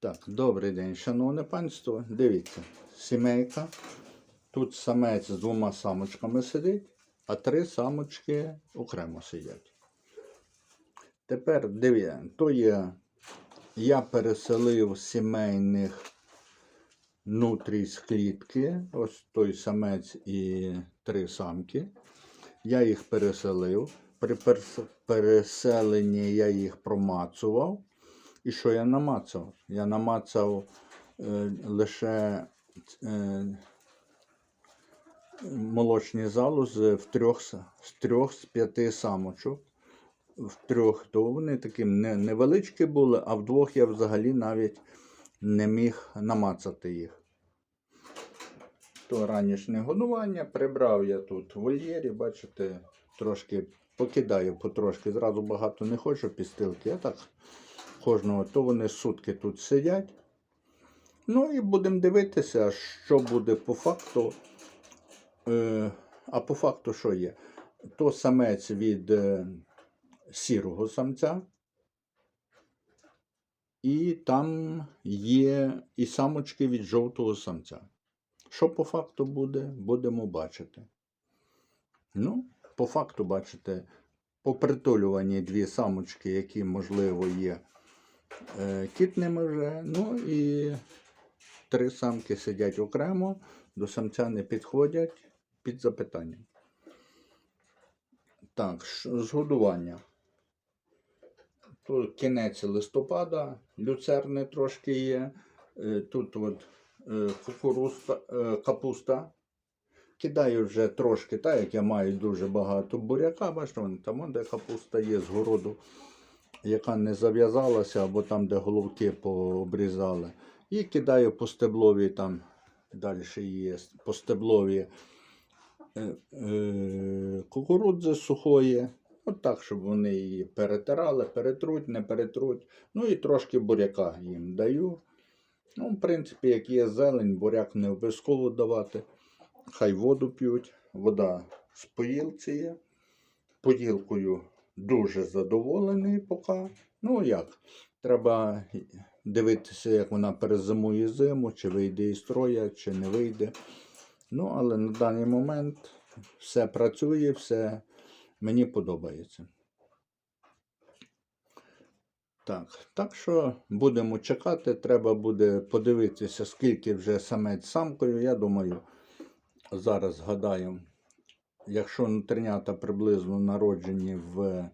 Так, добрий день, шановне панство. Дивіться, сімейка. Тут самець з двома самочками сидить, а три самочки окремо сидять. Тепер дивіться, то є, я переселив сімейних нутрій з клітки, ось той самець і три самки. Я їх переселив. При переселенні я їх промацував. І що я намацав? Я намацав е, лише е, молочні залози в трьох, з трьох з п'яти самочок. В трьох, то вони такі не, невеличкі були, а в двох я взагалі навіть не міг намацати їх. То ранішнє годування прибрав я тут в вольєрі, бачите, трошки покидаю потрошки. Зразу багато не хочу підстилки, а так кожного, то вони сутки тут сидять. Ну і будемо дивитися, що буде по факту. Е, а по факту що є? То самець від е, сірого самця. І там є і самочки від жовтого самця. Що по факту буде, будемо бачити. Ну, по факту, бачите, попритулювані дві самочки, які, можливо, є кітними вже. Ну і три самки сидять окремо, до самця не підходять під запитанням. Так, згодування. Тут кінець листопада, люцерни трошки є. Е, Тут от е, кукурузка, е, капуста. Кидаю вже трошки, так як я маю дуже багато буряка, бачите, там де капуста є з городу, яка не зав'язалася, або там, де головки пообрізали. І кидаю по стеблові, там далі є по стеблові е, е, кукурудзи сухої. От так, щоб вони її перетирали, перетруть, не перетруть. Ну і трошки буряка їм даю. Ну, в принципі, як є зелень, буряк не обов'язково давати. Хай воду п'ють, вода з поїлці є. Поїлкою дуже задоволений поки. Ну як? Треба дивитися, як вона перезимує зиму, чи вийде із строя, чи не вийде. Ну, але на даний момент все працює, все мені подобається. Так, так що будемо чекати. Треба буде подивитися, скільки вже самець самкою. Я думаю, зараз згадаю, якщо внутрінята приблизно народжені в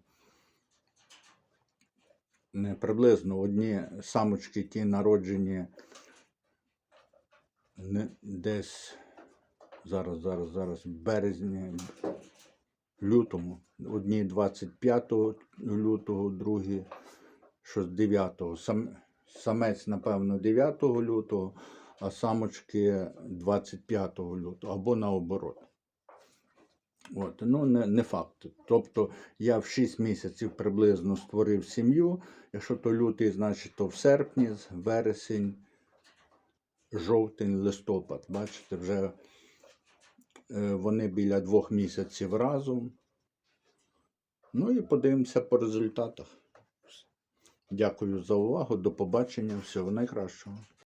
не приблизно одні самочки ті народжені десь зараз, зараз, зараз, в березні, лютому. Одні 25 лютого, другі щось 9. Сам, самець, напевно, 9 лютого, а самочки 25 лютого або наоборот. От, ну, не, не факт. Тобто я в 6 місяців приблизно створив сім'ю. Якщо то лютий, значить то в серпні, вересень, жовтень, листопад. Бачите, вже е, вони біля двох місяців разом. Ну і подивимося по результатах. Дякую за увагу. До побачення. Всього найкращого.